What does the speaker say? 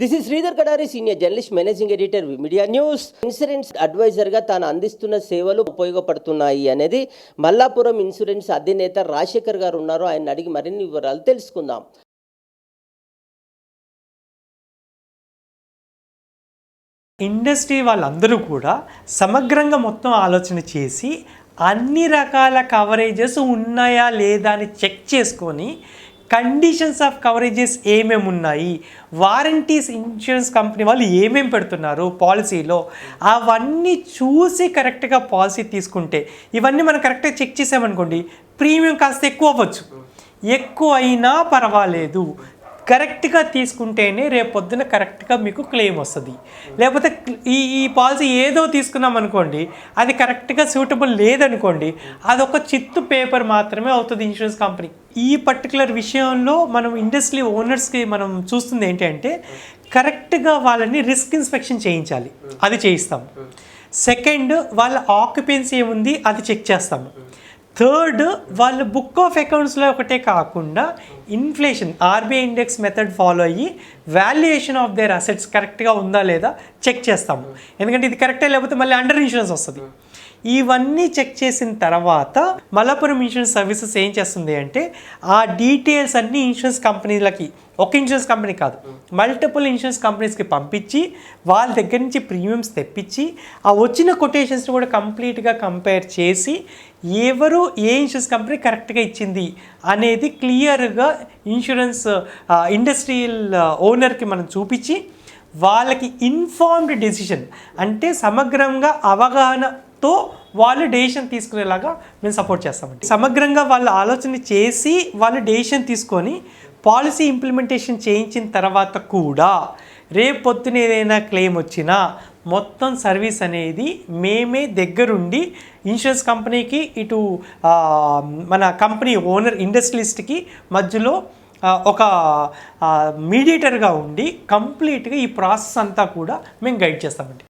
This is Sridhar Kadari senior journalist managing editor media news insurance అడ్వైజర్గా తాను అందిస్తున్న సేవలు ఉపయోగపడుతున్నాయి అనేది మల్లాపురం ఇన్సూరెన్స్ అధినేత రాజశేఖర్ గారు ఉన్నారు. ఆయన అడిగి మరిన్ని వివరాలు తెలుసుకుందాం. ఇండస్ట్రీ వాళ్ళందరూ కూడా సమగ్రంగా మొత్తం ఆలోచన చేసి అన్ని రకాల కవరేజెస్ ఉన్నాయా లేదా అని చెక్ చేసుకొని కండిషన్స్ ఆఫ్ కవరేజెస్ ఏమేమి ఉన్నాయి? వారంటీస్ ఇన్సూరెన్స్ కంపెనీ వాళ్ళు ఏమేమి పెడుతున్నారు పాలసీలో? అవన్నీ చూసి కరెక్ట్గా పాలసీ తీసుకుంటే ఇవన్నీ మనం కరెక్ట్గా చెక్ చేసామనుకోండి ప్రీమియం కాస్త ఎక్కువ అవ్వచ్చు. ఎక్కువ అయినా పర్వాలేదు. కరెక్ట్గా తీసుకుంటేనే రేపు పొద్దున కరెక్ట్గా మీకు క్లెయిమ్ వస్తుంది. లేకపోతే ఈ ఈ పాలసీ ఏదో తీసుకున్నాం అనుకోండి అది కరెక్ట్గా సూటబుల్ లేదనుకోండి అదొక చిత్తు పేపర్ మాత్రమే అవుతుంది ఇన్సూరెన్స్ కంపెనీ. ఈ పర్టికులర్ విషయంలో మనం ఇండస్ట్రీ ఓనర్స్కి మనం చూస్తుంది ఏంటంటే కరెక్ట్గా వాళ్ళని రిస్క్ ఇన్స్పెక్షన్ చేయించాలి. అది చేయిస్తాం. సెకండ్ వాళ్ళ ఆక్యుపెన్సీ ఏముంది అది చెక్ చేస్తాము థర్డ్ వాళ్ళ బుక్ ఆఫ్ అకౌంట్స్లో ఒకటే కాకుండా inflation RBI index method follow అయ్యి వాల్యుయేషన్ ఆఫ్ దేర్ అసెట్స్ కరెక్ట్గా ఉందా లేదా చెక్ చేస్తాము. ఎందుకంటే ఇది కరెక్టే లేకపోతే మళ్ళీ అండర్ ఇన్సూరెన్స్ వస్తుంది. ఇవన్నీ చెక్ చేసిన తర్వాత మలపురం ఇన్సూరెన్స్ సర్వీసెస్ ఏం చేస్తుంది అంటే ఆ డీటెయిల్స్ అన్ని ఇన్సూరెన్స్ కంపెనీలకి ఒక ఇన్సూరెన్స్ కంపెనీ కాదు మల్టిపుల్ ఇన్సూరెన్స్ కంపెనీస్కి పంపించి వాళ్ళ దగ్గర నుంచి ప్రీమియమ్స్ తెప్పించి ఆ వచ్చిన కొటేషన్స్ని కూడా కంప్లీట్గా కంపేర్ చేసి ఎవరు ఏ ఇన్సూరెన్స్ కంపెనీ కరెక్ట్గా ఇచ్చింది అనేది క్లియర్గా ఇన్సూరెన్స్ ఇండస్ట్రియల్ ఓనర్కి మనం చూపించి వాళ్ళకి ఇన్ఫార్మ్డ్ డెసిషన్ అంటే సమగ్రంగా అవగాహనతో వాళ్ళు డెసిషన్ తీసుకునేలాగా మేము సపోర్ట్ చేస్తామండి. సమగ్రంగా వాళ్ళు ఆలోచన చేసి వాళ్ళు డెసిషన్ తీసుకొని పాలసీ ఇంప్లిమెంటేషన్ చేయించిన తర్వాత కూడా రేపు పొద్దున ఏదైనా క్లెయిమ్ వచ్చినా మొత్తం సర్వీస్ అనేది మేమే దగ్గరుండి ఇన్సూరెన్స్ కంపెనీకి ఇటు మన కంపెనీ ఓనర్ ఇండస్ట్రియలిస్ట్కి మధ్యలో ఒక మీడియేటర్గా ఉండి కంప్లీట్గా ఈ ప్రాసెస్ అంతా కూడా మేము గైడ్ చేస్తామండి.